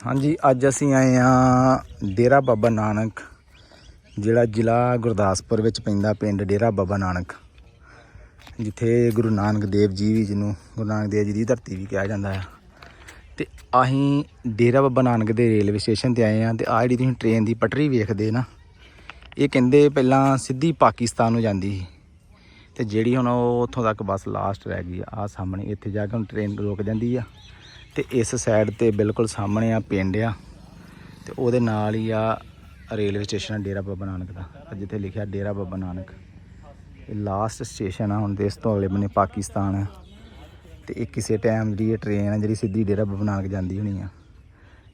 ਹਾਂਜੀ, ਅੱਜ ਅਸੀਂ ਆਏ ਆ ਡੇਰਾ ਬਾਬਾ ਨਾਨਕ, ਜਿਹੜਾ ਜ਼ਿਲ੍ਹਾ ਗੁਰਦਾਸਪੁਰ ਵਿੱਚ ਪੈਂਦਾ ਪਿੰਡ ਡੇਰਾ ਬਾਬਾ ਨਾਨਕ, ਜਿੱਥੇ ਗੁਰੂ ਨਾਨਕ ਦੇਵ ਜੀ ਵੀ ਜਿਹਨੂੰ ਗੁਰੂ ਨਾਨਕ ਦੇਵ ਜੀ ਦੀ ਧਰਤੀ ਵੀ ਕਿਹਾ ਜਾਂਦਾ ਆ। ਤੇ ਅਸੀਂ ਡੇਰਾ ਬਾਬਾ ਨਾਨਕ ਦੇ ਰੇਲਵੇ ਸਟੇਸ਼ਨ ਤੇ ਆਏ ਆ ਤੇ ਆ ਜਿਹੜੀ ਤੁਸੀਂ ਟ੍ਰੇਨ ਦੀ ਪਟਰੀ ਵੇਖਦੇ ਨਾ, ਇਹ ਕਹਿੰਦੇ ਪਹਿਲਾਂ ਸਿੱਧੀ ਪਾਕਿਸਤਾਨ ਨੂੰ ਜਾਂਦੀ ਸੀ। ਤੇ ਜਿਹੜੀ ਹੁਣ ਉਹ ਉੱਥੋਂ ਤੱਕ ਬੱਸ ਲਾਸਟ ਰਹਿ ਗਈ ਆ, ਆਹ ਸਾਹਮਣੇ ਇੱਥੇ ਜਾ ਕੇ ਹੁਣ ਟ੍ਰੇਨ ਰੁਕ ਜਾਂਦੀ ਆ। ਤੇ ਇਸ ਸਾਈਡ ਤੇ ਬਿਲਕੁਲ ਸਾਹਮਣੇ ਆ ਪਿੰਡ ਆ ਤੇ ਉਹਦੇ ਨਾਲ ਹੀ ਆ ਰੇਲਵੇ ਸਟੇਸ਼ਨ ਆ ਡੇਰਾ ਬਾਬਾ ਨਾਨਕ ਦਾ, ਆਹ ਜਿੱਥੇ ਲਿਖਿਆ ਡੇਰਾ ਬਾਬਾ ਨਾਨਕ। ਇਹ ਲਾਸਟ ਸਟੇਸ਼ਨ ਆ ਹੁਣ ਤੇ ਇਸ ਤੋਂ ਅਗਲੇ ਬੰਨੇ ਪਾਕਿਸਤਾਨ ਆ। ਤੇ ਇਹ ਕਿਸੇ ਟਾਈਮ ਜਿਹੜੀ ਇਹ ਟ੍ਰੇਨ ਆ, ਜਿਹੜੀ ਸਿੱਧੀ ਡੇਰਾ ਬਾਬਾ ਨਾਨਕ ਜਾਂਦੀ ਹੋਣੀ ਆ।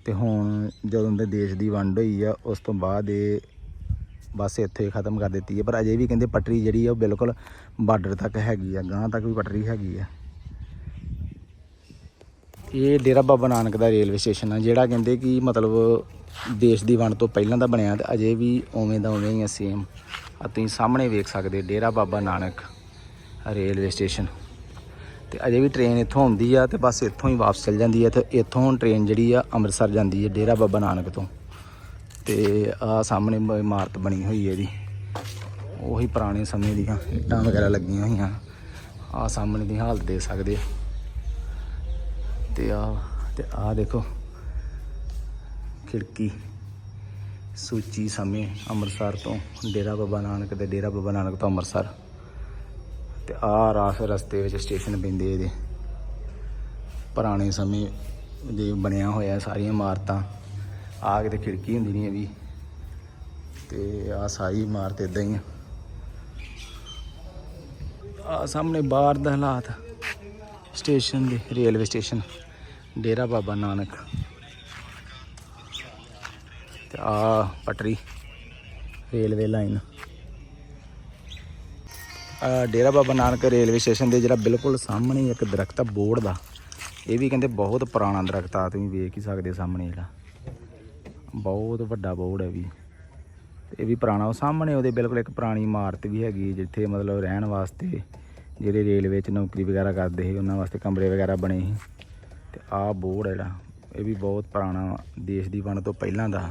ਤੇ ਹੁਣ ਜਦੋਂ ਦੇ ਦੇਸ਼ ਦੀ ਵੰਡ ਹੋਈ ਆ, ਉਸ ਤੋਂ ਬਾਅਦ ਇਹ ਬਸ ਇੱਥੇ ਖਤਮ ਕਰ ਦਿੱਤੀ ਹੈ ਪਰ ਅਜੇ ਵੀ ਕਹਿੰਦੇ ਪਟਰੀ ਜਿਹੜੀ ਆ, ਉਹ ਬਿਲਕੁਲ ਬਾਰਡਰ ਤੱਕ ਹੈਗੀ ਆ ਗਾਂ ਤੱਕ ਵੀ ਪਟਰੀ ਹੈਗੀ ਆ। ਇਹ ਡੇਰਾ ਬਾਬਾ ਨਾਨਕ ਦਾ ਰੇਲਵੇ ਸਟੇਸ਼ਨ ਆ, ਜਿਹੜਾ ਕਹਿੰਦੇ ਕਿ ਮਤਲਬ ਦੇਸ਼ ਦੀ ਵੰਡ ਤੋਂ ਪਹਿਲਾਂ ਦਾ ਬਣਿਆ ਤੇ ਅਜੇ ਵੀ ਉਵੇਂ ਦਾ ਉਵੇਂ ਹੀ ਆ ਸੇਮ ਆ ਤੁਸੀਂ ਸਾਹਮਣੇ ਵੇਖ ਸਕਦੇ, ਡੇਰਾ ਬਾਬਾ ਨਾਨਕ ਰੇਲਵੇ ਸਟੇਸ਼ਨ। ਤੇ ਅਜੇ ਵੀ ਟ੍ਰੇਨ ਇੱਥੋਂ ਆਉਂਦੀ ਆ ਤੇ ਬਸ ਇੱਥੋਂ ਹੀ ਵਾਪਸ ਚਲ ਜਾਂਦੀ ਆ ਤੇ ਇੱਥੋਂ ਹੁਣ ਟ੍ਰੇਨ ਜਿਹੜੀ ਆ ਅੰਮ੍ਰਿਤਸਰ ਜਾਂਦੀ ਹੈ ਡੇਰਾ ਬਾਬਾ ਨਾਨਕ ਤੋਂ। ਤੇ ਆ ਸਾਹਮਣੇ ਇਮਾਰਤ ਬਣੀ ਹੋਈ ਹੈ ਇਹਦੀ। ਉਹੀ ਪੁਰਾਣੇ ਸਮੇਂ ਦੀਆਂ ਇੱਟਾਂ ਵਗੈਰਾ ਲੱਗੀਆਂ ਹੋਈਆਂ। ਆ ਸਾਹਮਣੇ ਦੀ ਹਾਲਤ ਦੇ ਸਕਦੇ ਆ। ਤੇ ਆ ਤੇ ਆ ਦੇਖੋ ਖਿੜਕੀ। ਸੂਚੀ ਸਮੇਂ ਅੰਮ੍ਰਿਤਸਰ ਤੋਂ ਡੇਰਾ ਬਾਬਾ ਨਾਨਕ ਤੇ ਡੇਰਾ ਬਾਬਾ ਨਾਨਕ ਤੋਂ ਅੰਮ੍ਰਿਤਸਰ। ਤੇ ਆ ਰਾਸ ਰਸਤੇ ਵਿੱਚ ਸਟੇਸ਼ਨ ਪੈਂਦੇ ਇਹਦੇ। ਪੁਰਾਣੇ ਸਮੇਂ ਦੇ ਬਣਿਆ ਹੋਇਆ ਸਾਰੀਆਂ ਇਮਾਰਤਾਂ। ਆ ਕੇ ਕਿਤੇ ਖਿੜਕੀ ਹੁੰਦੀ ਨਹੀਂ ਇਹ ਵੀ ਤੇ ਆ ਸਾਰੀ ਇਮਾਰਤ ਇਦਾਂ ਹੀ ਆ। ਆ ਸਾਹਮਣੇ ਬਾਹਰ ਦਾ ਹਾਲਾਤ। ਸਟੇਸ਼ਨ ਦੇ, ਰੇਲਵੇ ਸਟੇਸ਼ਨ, ਡੇਰਾ ਬਾਬਾ ਨਾਨਕ। ਤੇ ਆ ਪਟਰੀ, railway line. Dera Baba Nanak railway station ਦੇ ਜਿਹੜਾ ਬਿਲਕੁਲ ਸਾਹਮਣੇ ਇੱਕ ਦਰਖਤ ਆ, ਬੋਰਡ ਦਾ। ਇਹ ਵੀ ਕਹਿੰਦੇ ਬਹੁਤ ਪੁਰਾਣਾ ਦਰਖਤ ਆ, ਤੁਸੀਂ ਵੇਖ ਹੀ ਸਕਦੇ ਸਾਹਮਣੇ ਜਿਹੜਾ ਬਹੁਤ ਵੱਡਾ ਬੋਰਡ ਹੈ ਵੀ। ਇਹ ਵੀ ਪੁਰਾਣਾ, ਉਹ ਸਾਹਮਣੇ ਉਹਦੇ ਬਿਲਕੁਲ ਇੱਕ ਪੁਰਾਣੀ ਇਮਾਰਤ ਵੀ ਹੈਗੀ, ਜਿੱਥੇ ਮਤਲਬ ਰਹਿਣ ਵਾਸਤੇ ਜਿਹੜੇ ਰੇਲਵੇ 'ਚ ਨੌਕਰੀ ਵਗੈਰਾ ਕਰਦੇ ਸੀ ਉਹਨਾਂ ਵਾਸਤੇ ਕਮਰੇ ਵਗੈਰਾ ਬਣੇ ਸੀ। ਤੇ ਆਹ ਬੋਰਡ ਹੈ ਜਿਹੜਾ ਇਹ ਵੀ ਬਹੁਤ ਪੁਰਾਣਾ ਵਾ, ਦੇਸ਼ ਦੀ ਬਣ ਤੋਂ ਪਹਿਲਾਂ ਦਾ।